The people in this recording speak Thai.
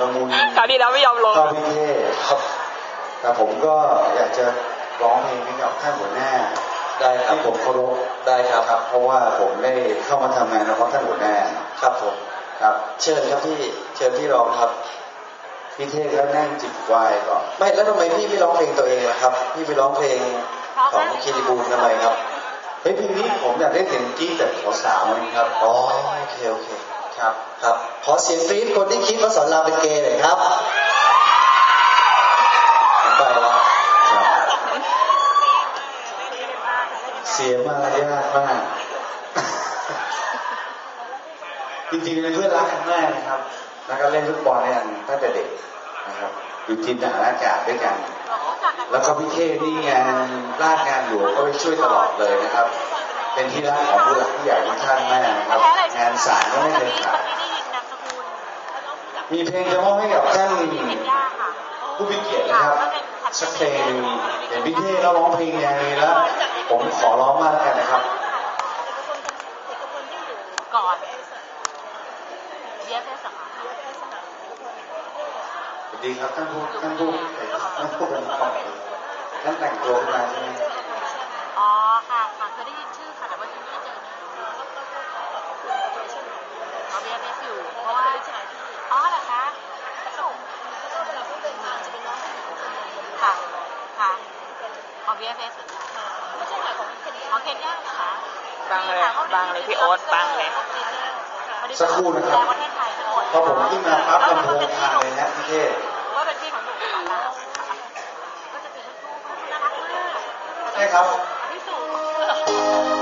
ละมุนคราวที่แล้วไม่ยอมลงเข้าพิเทศครับแต่ผมก็อยากจะร้องเพลงให้กับท่านหัวหน้าได้ครับที่ผมเคารพได้ครับครับ เพราะว่าผมได้เข้ามาทำงานเพราะท่านหัวหน้าครับผมครับ เชิญครับพี่เชิญพี่ร้องครับพิเทศก็นั่งจิบไวน์ก่อนไม่แล้วทำไมพี่ไม่ร้องเพลงตัวเองล่ะครับ พี่ไปร้องเพลงของคิริบูลทำไมครับเฮ้ยเพลงนี้ผมอยากได้เสียงกรี้แต่สาวๆนี่ครับอ๋อโอเคโอเค ครับครับขอเสียงกรี๊ดคนที่คิดว่าสอนรามเป็นเกย์หน่อยครับผมไปแล้วครับเสียมารยาทมาก จริงๆเป็นเพื่อนรักกันมากนะครับ แล้วก็เล่นฟุตบอลด้วยกันตั้งแต่เด็กนะครับอยู่ทีมทหารอากาศด้วยกัน แล้วก็พี่เทพนี่งานราชงานหลวงก็ไปช่วยตลอดเลยนะครับ เป็นที่รักของผู้หลักผู้ใหญ่ทุกท่านมากนะครับ งานสารก็ไม่เคยขาดมีเพลงจะมอบให้กับท่านผู้มีเกียรตินะครับสักเพลงหนึ่งเห็นพี่เท่เขาร้องเพลงแนวนี้แล้ว ผมขอร้องมากแล้วกันนะครับก่อนเบียร์เฟสเหรอคะสวัสดีครับท่านผู้ท่านผู้ท่านผู้เป็นฝ่ายท่านแต่งตัวขึ้นมาใช่ไหม อ๋อค่ะค่ะเคยได้ยินชื่อค่ะแต่ว่ายังไม่ได้เจออ๋อเบียร์เฟสอยู่ เพราะว่าอ๋อเหรอคะค่ะค่ะ อ๋อเบียร์เฟสเหมือนกันอ๋อเคนยาเหรอคะ บังเลยบังเลยพี่โอ๊ตบังเลย สักครู่นะครับประเทศไทยทั้งหมดพอผมขึ้นมาปั๊บลำโพงพังเลยนะพี่เท่ว่าเป็นที่ของหนูค่ะก็จะเป็นลูกน่ารักมากใช่ครับ